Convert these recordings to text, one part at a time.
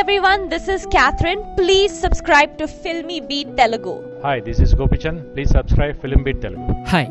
everyone, this is Catherine. Please subscribe to Filmy Beat Telugu. Hi this is Gopichand please subscribe film beat Telugu hi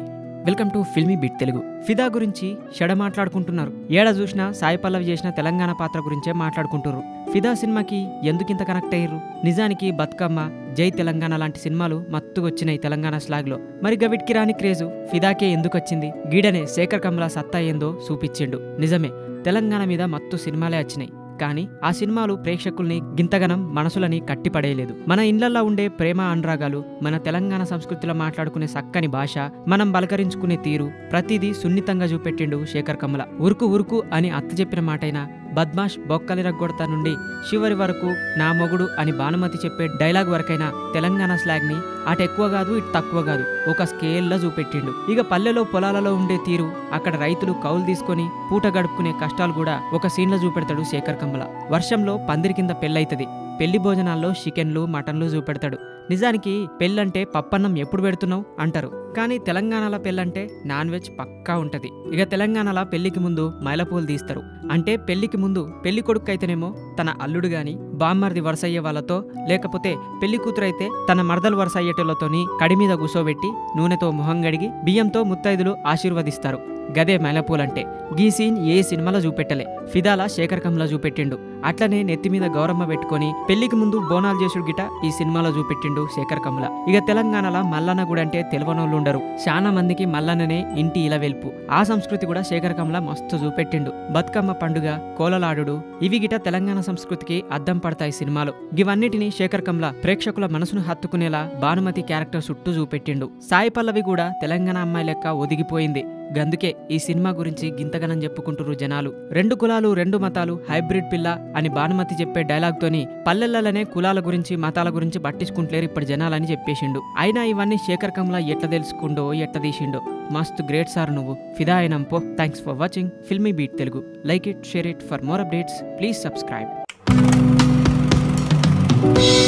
welcome to filmy beat Telugu Fidaa గురించి షడ మాట్లాడుకుంటున్నారు. ఏడ చూసినా సాయి పల్లవి చేసిన తెలంగాణ పాత్ర గురించే మాట్లాడుకుంటున్నారు ఫిదా సినిమాకి ఎందుకింత కనెక్ట్ అయ్యారు నిజానికి బతుకమ్మ జై తెలంగాణ లాంటి సినిమాలు మత్తుగా వచ్చినాయి తెలంగాణ స్లాగ్లో. మరి గవిట్కి రాని క్రేజు ఫిదాకే ఎందుకు వచ్చింది గీడనే శేఖర్ కమల సత్తా ఏందో చూపించిండు. నిజమే తెలంగాణ మీద మత్తు సినిమాలే వచ్చినాయి కానీ ఆ సినిమాలు ప్రేక్షకుల్ని గింతగనం మనసులని కట్టిపడేయలేదు. మన ఇండ్లల్లో ఉండే ప్రేమ అనురాగాలు మన తెలంగాణ సంస్కృతిలో మాట్లాడుకునే చక్కని భాష మనం బలకరించుకునే తీరు ప్రతిదీ సున్నితంగా చూపెట్టిండు శేఖర్ కమల. ఉరుకు ఉరుకు అని అత్త చెప్పిన మాటైనా బద్మాష్ బొక్కలి రగ్గొడతా నుండి చివరి వరకు నా మొగుడు అని భానుమతి చెప్పే డైలాగ్ వరకైనా తెలంగాణ స్లాగ్ని అటు ఎక్కువ కాదు ఇటు తక్కువ కాదు ఒక స్కేల్లో చూపెట్టిండు. ఇక పల్లెలో పొలాలలో ఉండే తీరు అక్కడ రైతులు కౌలు తీసుకొని పూట గడుపుకునే కష్టాలు కూడా ఒక సీన్లో చూపెడతాడు శేఖర్ కమ్మల వర్షంలో పందిరి కింద పెళ్ళైతుంది. పెళ్ళి భోజనాల్లో చికెన్లు మటన్లు చూపెడతాడు. నిజానికి పెళ్ళంటే పప్పన్నం ఎప్పుడు పెడుతున్నావు? అంటారు. కానీ తెలంగాణలో పెళ్ళంటే నాన్ వెజ్ పక్కా ఉంటది. ఇక తెలంగాణలో పెళ్ళికి ముందు మైలపూలు తీస్తారు. అంటే పెళ్ళికి ముందు పెళ్ళి కొడుకు అయితేనేమో తన అల్లుడు గాని బామ్మర్ది వరుసయ్యే వాళ్ళతో లేకపోతే పెళ్ళి కూతురైతే తన మరదలు వరుస అయ్యేటోళ్ళతోని కడిమీద కూసోబెట్టి నూనెతో మొహం గడిగి బియ్యంతో ముత్తైదులు ఆశీర్వదిస్తారు. గదే మైలపూలంటే గీ సీన్ ఏ సినిమాలో చూపెట్టలే. ఫిదాల శేఖరకంలో చూపెట్టిండు. అట్లనే నెత్తిమీద గౌరమ్మ పెట్టుకొని పెళ్ళికి ముందు బోనాలు చేసుడు గిట ఈ సినిమాలో చూపెట్టిండు శేఖర్ కమ్ల ఇక తెలంగాణలో మల్లన్న గుడి అంటే తెలివనోళ్ళు ఉండరు చాలా మందికి మల్లన్ననే ఇంటి ఇలా వెల్పు ఆ సంస్కృతి కూడా శేఖర్ కమ్ల మస్తు చూపెట్టిండు. బతుకమ్మ పండుగ కోలలాడుడు ఇవి గిట తెలంగాణ సంస్కృతికి అద్దం పడతాయి సినిమాలు. ఇవన్నిటిని శేఖర్ కమ్ల ప్రేక్షకుల మనసును హత్తుకునేలా భానుమతి క్యారెక్టర్ చుట్టూ చూపెట్టిండు. సాయి పల్లవి కూడా తెలంగాణ అమ్మాయి లెక్క ఒదిగిపోయింది. గందుకే ఈ సినిమా గురించి గింతగనం చెప్పుకుంటురు జనాలు. రెండు కులాలు రెండు మతాలు హైబ్రిడ్ పిల్ల అని భానుమతి చెప్పే డైలాగ్తోని పల్లెలలోనే పల్లెల్లనే కులాల గురించి మతాల గురించి పట్టించుకుంటలేరు ఇప్పుడు జనాలని చెప్పేసిండు. అయినా ఇవన్నీ శేఖర్ కమ్లా ఎట్లా తెలుసుకుండో ఎట్లా తీసిండో. మస్తు గ్రేట్ సార్ నువ్వు. Fidaa అయినంపో thanks for watching. Filmy beat Telugu. Like it share it. For more updates please subscribe. Thank you.